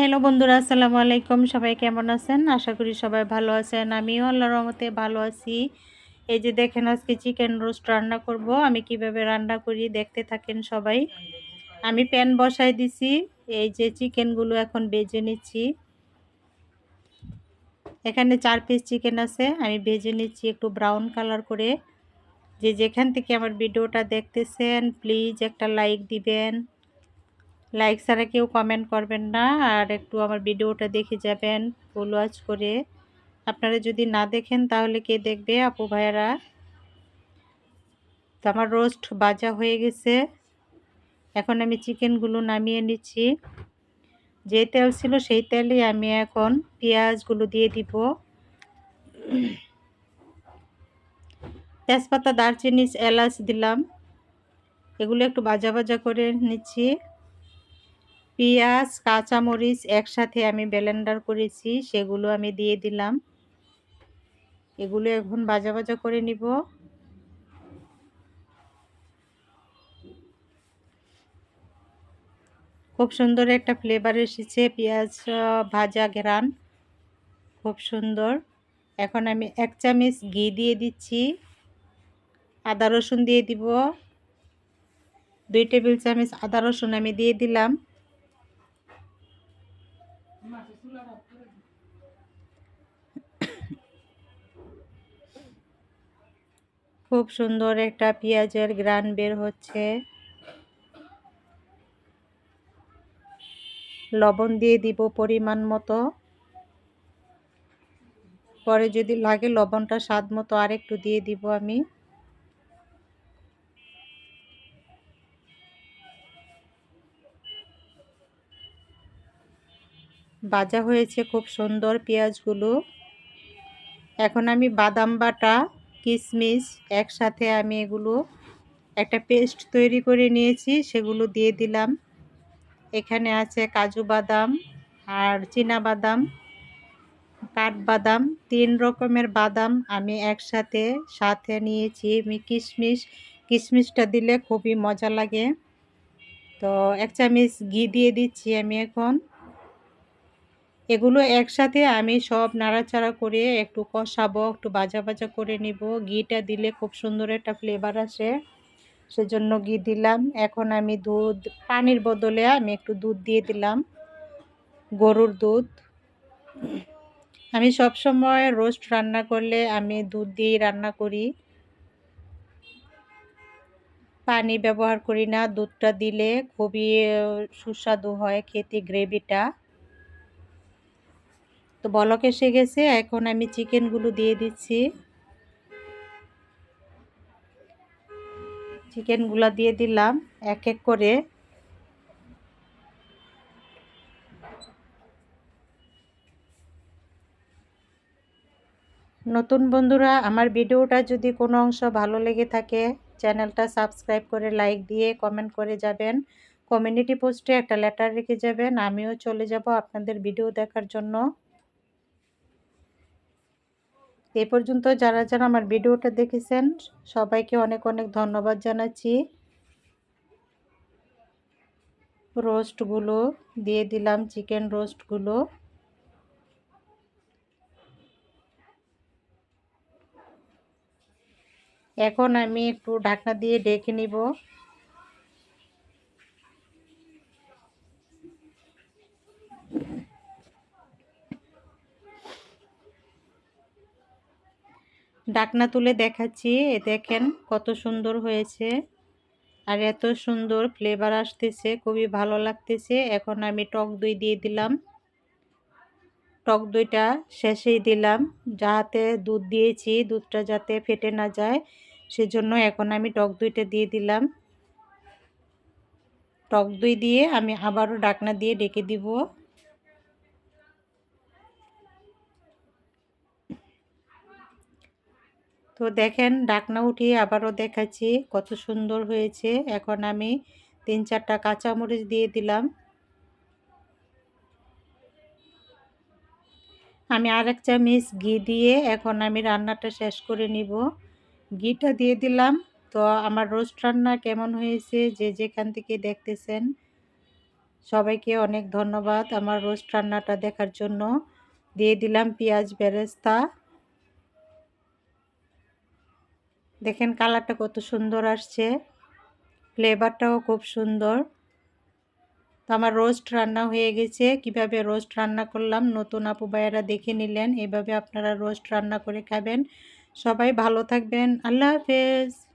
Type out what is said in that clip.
Hello বন্ধুরা, আসসালামু আলাইকুম। সবাই কেমন আছেন? আশা করি সবাই ভালো আছেন। আমিও আল্লাহর রহমতে ভালো আছি। এই যে দেখেন, আজকে চিকেন রোস্ট রান্না করব। আমি কীভাবে রান্না করি দেখতে থাকেন সবাই। আমি প্যান বসাই দিছি। এই যে চিকেনগুলো এখন বেজে নিচ্ছি। এখানে চার পিস চিকেন আছে। আমি ভেজে নিচ্ছি একটু ব্রাউন কালার করে। যে যেখান থেকে আমার ভিডিওটা দেখতেছেন প্লিজ একটা লাইক দিবেন। লাইক ছাড়া কেউ কমেন্ট করবেন না, আর একটু আমার ভিডিওটা দেখে যাবেন ফুল ওয়াচ করে। আপনারা যদি না দেখেন, তাহলে কে দেখবে? আপু, ভাইয়ারা? তো আমার রোস্ট বাজা হয়ে গেছে। এখন আমি চিকেনগুলো নামিয়ে নিচ্ছি। যে তেল ছিল, সেই তেলে আমি এখন পেঁয়াজগুলো দিয়ে দিব। তেজপাতা দারচিনি এলাচ দিলাম। এগুলো একটু বাজা বাজা করে নিচ্ছি। পেঁয়াজ, কাঁচামরিচ একসাথে আমি ব্লেন্ডার করেছি, সেগুলো আমি দিয়ে দিলাম। এগুলো এখন ভাজা ভাজা করে নিব। খুব সুন্দর একটা ফ্লেভার এসেছে, পেঁয়াজ ভাজা ঘেরান খুব সুন্দর। এখন আমি এক চামচ ঘি দিয়ে দিচ্ছি। আদা রসুন দিয়ে দিব। দুই টেবিল চামচ আদা রসুন আমি দিয়ে দিলাম। খুব সুন্দর একটা পেঁয়াজের গ্রান বের হচ্ছে। লবণ দিয়ে দিব পরিমাণ মতো। পরে যদি লাগে লবণটা স্বাদ মতো আরেকটু দিয়ে দিব আমি। ভাজা হয়েছে খুব সুন্দর পেঁয়াজগুলো। এখন আমি বাদাম বাটা কিশমিশ একসাথে আমি এগুলো, একটা পেস্ট তৈরি করে নিয়েছি, সেগুলো দিয়ে দিলাম। এখানে আছে কাজু বাদাম আর বাদাম কাঠবাদাম তিন রকমের বাদাম আমি একসাথে সাথে নিয়েছি। আমি কিশমিশ কিশমিশটা দিলে খুবই মজা লাগে। তো এক চামচ ঘি দিয়ে দিচ্ছি আমি এখন। এগুলো একসাথে আমি সব নাড়াচাড়া করে একটু কষাবো, একটু বাজা বাজা করে নিব। ঘিটা দিলে খুব সুন্দর একটা ফ্লেভার আসে, সেজন্য ঘি দিলাম। এখন আমি দুধ, পানির বদলে আমি একটু দুধ দিয়ে দিলাম, গরুর দুধ। আমি সব সময় রোস্ট রান্না করলে আমি দুধ দিয়েই রান্না করি। পানি ব্যবহার করি না, দুধটা দিলে খুবই সুস্বাদু হয় খেতে গ্রেভিটা তো বলক এসে গেছে, এখন আমি চিকেনগুলো দিয়ে দিচ্ছি। চিকেনগুলো দিয়ে দিলাম এক এক করে। নতুন বন্ধুরা, আমার ভিডিওটা যদি কোনো অংশ ভালো লেগে থাকে, চ্যানেলটা সাবস্ক্রাইব করে লাইক দিয়ে কমেন্ট করে যাবেন। কমিউনিটি পোস্টে একটা লেটার রেখে যাবেন, আমিও চলে যাব আপনাদের ভিডিও দেখার জন্য। এ পর্যন্ত যারা যারা আমার ভিডিওটা দেখেছেন, সবাইকে অনেক অনেক ধন্যবাদ জানাচ্ছি। রোস্টগুলো দিয়ে দিলাম, চিকেন রোস্টগুলো। এখন আমি একটু ঢাকনা দিয়ে ডেকে নিব। ডাকনা তুলে দেখাচ্ছি। এ দেখেন কত সুন্দর হয়েছে। আর এত সুন্দর ফ্লেভার আসতেছে, খুবই ভালো লাগতেছে। এখন আমি টক দই দিয়ে দিলাম। টক দইটা শেষেই দিলাম। যাতে দুধ দিয়েছি, দুধটা যাতে ফেটে না যায়, সেজন্য এখন আমি টক দইটা দিয়ে দিলাম। টক দই দিয়ে আমি আবারও ডাকনা দিয়ে ডেকে দিব। তো দেখেন ডাকনা উঠিয়ে আবারও দেখাচ্ছি কত সুন্দর হয়েছে। এখন আমি তিন চারটা কাঁচামরিচ দিয়ে দিলাম। আমি আরেক চামচ ঘি দিয়ে এখন আমি রান্নাটা শেষ করে নিব। ঘিটা দিয়ে দিলাম। তো আমার রোস্ট রান্না কেমন হয়েছে যে যেখান থেকে দেখতেছেন, সবাইকে অনেক ধন্যবাদ আমার রোস্ট রান্নাটা দেখার জন্য। দিয়ে দিলাম পেঁয়াজ বেরেস্তা। দেখেন কালারটা কত সুন্দর আসছে। ফ্লেভারটাও খুব সুন্দর। তো আমার রোস্ট রান্না হয়ে গেছে। কীভাবে রোস্ট রান্না করলাম নতুন আপু ভাইয়েরা দেখে নিলেন। এভাবে আপনারা রোস্ট রান্না করে খাবেন। সবাই ভালো থাকবেন। আল্লাহ হাফেজ।